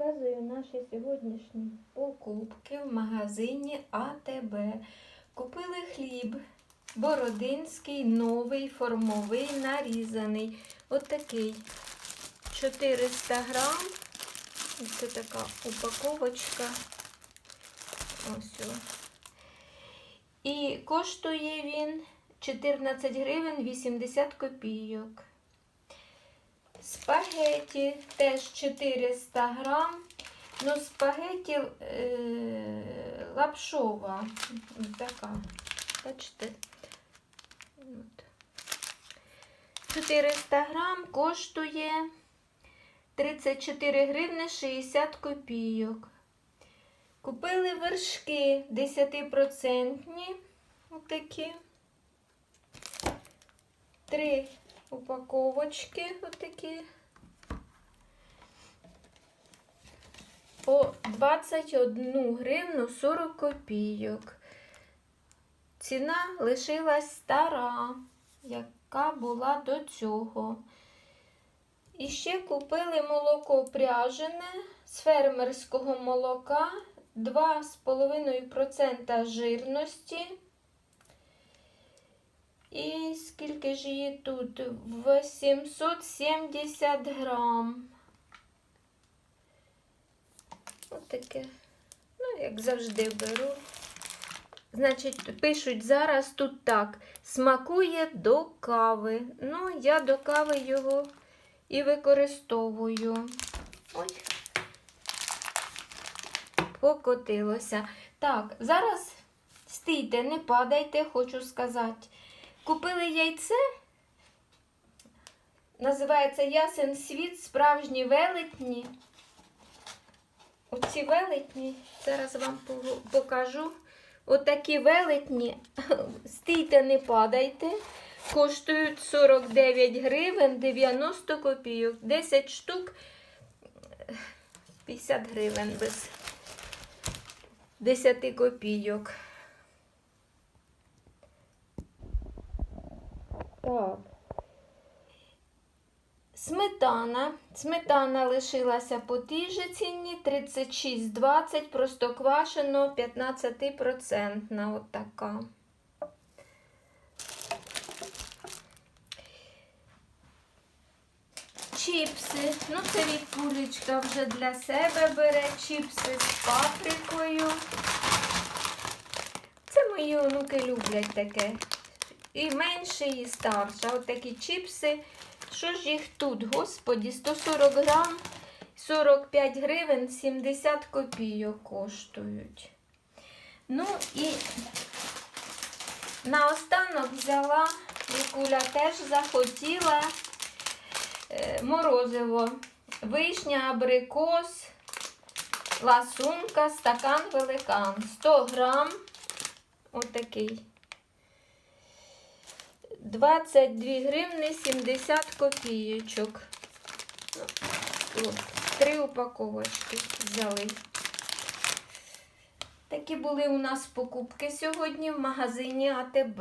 показую наші сьогоднішні покупки в магазині АТБ. Купили хліб бородинський, новий, формовий, нарізаний. Отакий 400 грам. Це така упаковочка. Ось. І коштує він 14 гривень 80 копійок. Спагеті теж 400 грам. Ну, спагеті е, лапшова. Така. Бачите? От. 400 грам коштує 34 гривни 60 копійок. Купили вершки 10%. Отакі. Три упаковочки отакі. По 21 гривну 40 копійок. Ціна лишилась стара, яка була до цього. І ще купили молоко пряжене з фермерського молока 2,5% жирності. І скільки ж її тут? 870 грам. Ось таке. Ну, як завжди беру. Значить, пишуть зараз тут так. Смакує до кави. Ну, я до кави його і використовую. Ой. Покотилося. Так, зараз стійте, не падайте, хочу сказати. Купили яйце. Називається Ясен світ, справжні велетні. Оці велетні, зараз вам покажу. Отакі велетні, стійте, не падайте, коштують 49 гривень 90 копійок. 10 штук 50 гривень без 10 копійок. Так. Сметана. Сметана лишилася по тій же ціні 36,20, простоквашино 15%. От така. Чіпси. Ну, це Вікулечка вже для себе бере чіпси з паприкою. Це мої онуки люблять таке. І менше, і старше. От такі чіпси. Що ж їх тут, господі, 140 грам, 45 гривень, 70 копійок коштують. Ну і наостанок взяла, Вікуля теж захотіла е, морозиво. Вишня, абрикос, ласунка, стакан великан. 100 грам. Отакий. 22 гривни 70 копійочок. Три упаковочки взяли. Такі були у нас покупки сьогодні в магазині АТБ.